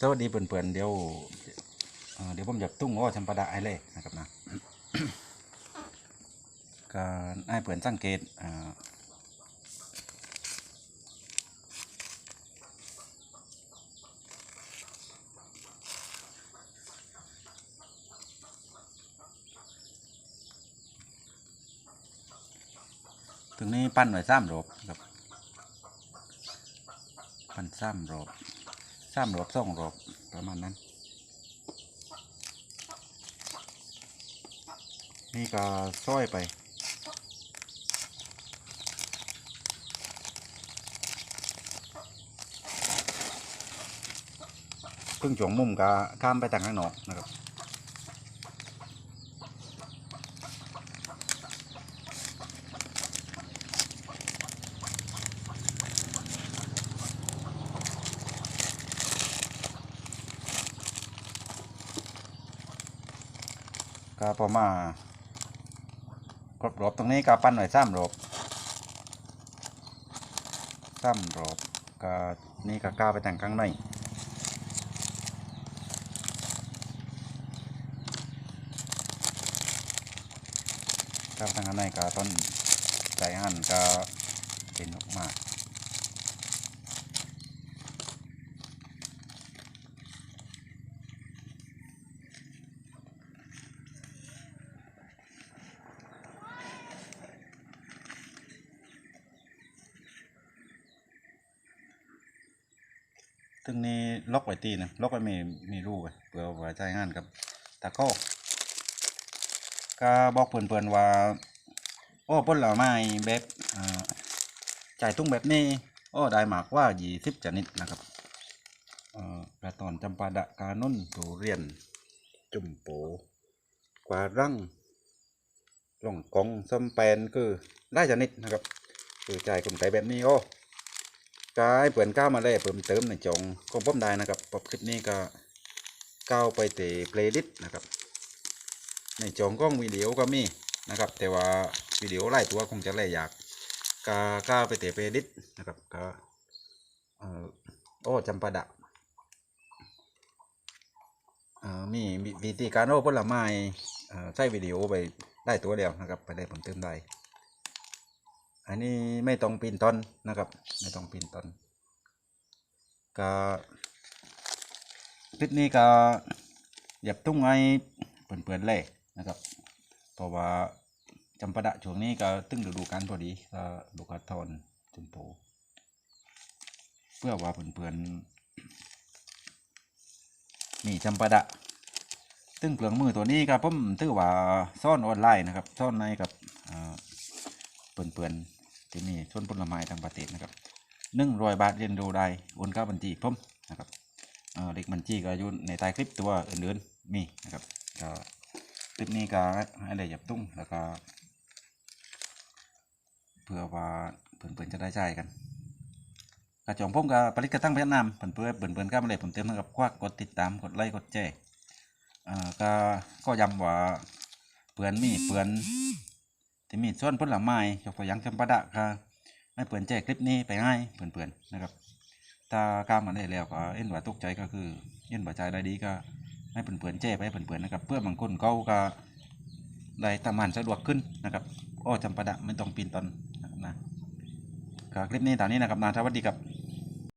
สวัสดีเพื่อนๆเดี๋ยวเดี๋ยวผมจะตุ้งอ้อชำปาดะให้เลยนะครับนะการให้เพื่อนสังเกตอ่าตรงนี้ปั้นไว้สามรอบครับ ปั้นสามรอบ สามรอบสองรอบประมาณนั้น นี่ก็ซ้อยไปครึ่งจวงมุมก็ข้ามไปต่างข้างนอกนะครับ ก็พอมาครบรอบตรงนี้ก็ปั้นหน่อยซ้ำรอบซ้ำรอบก็นี่ก็ก้าวไปทางข้างในก้าวไปทางข้างในก็ต้นใจหันก็เป็นออกมา ซึ่งนี่ล็อกไว้ตีนะล็อกไว้ไม่ไม่รู้ไปเพื่อไว้ใช้งานกับตะโก้ก็บอกเพื่อนๆว่าโอ้เพิ่นเหล่าไม้แบบอ่าจ่ายตุ้งแบบนี้โอ้ได้หมากว่ายี่สิบชนิดนะครับอ่อกระตอนจำปาดะกานุ่นทุเรียน จุ่มโปกวารังหล่องกองส้มแปนคือได้ชนิดนะครับคือจ่ายกลุ่มใจแบบนี้โอ้ กายเปิดก้าวมาเลยเพิ่มเติมในจองของผมได้นะครับปรับคลิปนี้ก็ก้าวไปเตะเพลย์ลิสต์นะครับ ในจองกล้องวิดีโอก็มีนะครับ แต่ว่าวิดีโอไล่ตัวคงจะไล่ยากก็ก้าวไปเตะเพลย์ลิสต์นะครับก็เอ่อโอ้จำปาดะเอ่อมีมีวิธีการโอ้ผลไม้อ่อใช้วิดีโอไปได้ตัวเดียวนะครับ ไปได้ผมเติมได้ อันนี้ไม่ต้องปีนต้นนะครับ ไม่ต้องปีนต้นก็คลิปนี้ก็หยับตุ้งไว้เปื่อนๆเลยนะครับเพราะว่าจำปาดะช่วงนี้ก็ตึงฤดูกาลพอดีก็ลูกกระทอนจุมโปเพื่อว่าเปื่อนๆนี่จำปาดะตึงเปลืองมือตัวนี้ครับผมถือว่าซ่อนออนไลน์นะครับซ่อนในกับเปื่อนๆ ที่มีชนผลไม้ทางประเทศนะครับหนึ่งร้อยบาทเรียนดูได้โอนเข้าบัญชีผมนะครับเออเลขบัญชีก็อยู่ในใต้คลิปตัวอื่นๆมีนะครับก็คลิปนี้ก็ให้ได้หยับตุ้งแล้วก็เพื่อว่าเพื่อนๆจะได้ใช้กันกระจองผมกับผลิตกระทั่งเวียดนามเพื่อนเพื่อนเพื่อนๆก็มาเลยผมเต็มนะครับควักกดติดตามกดไลค์กดแชร์เออก็ก็ย้ำว่าเปือนมีเปือน ที่มีส่วนผลไม้ยกตัวอย่างจำปาดะก็ไม่เปลี่ยนแจกคลิปนี้ไปให้เพื่อนๆนะครับถ้ากล้ามาได้แล้วก็เอ็นว่าตกใจก็คือเอ็นว่าใจได้ดีก็ให้เพื่อนๆแจกไปให้เพื่อนๆนะครับ เพื่อบางคนเขาก็ได้ทำงานสะดวกขึ้นนะครับอ้อจำปาดะไม่ต้องปีนตอนนะครับคลิปนี้ตอนนี้นะครับนาสวัสดีครับ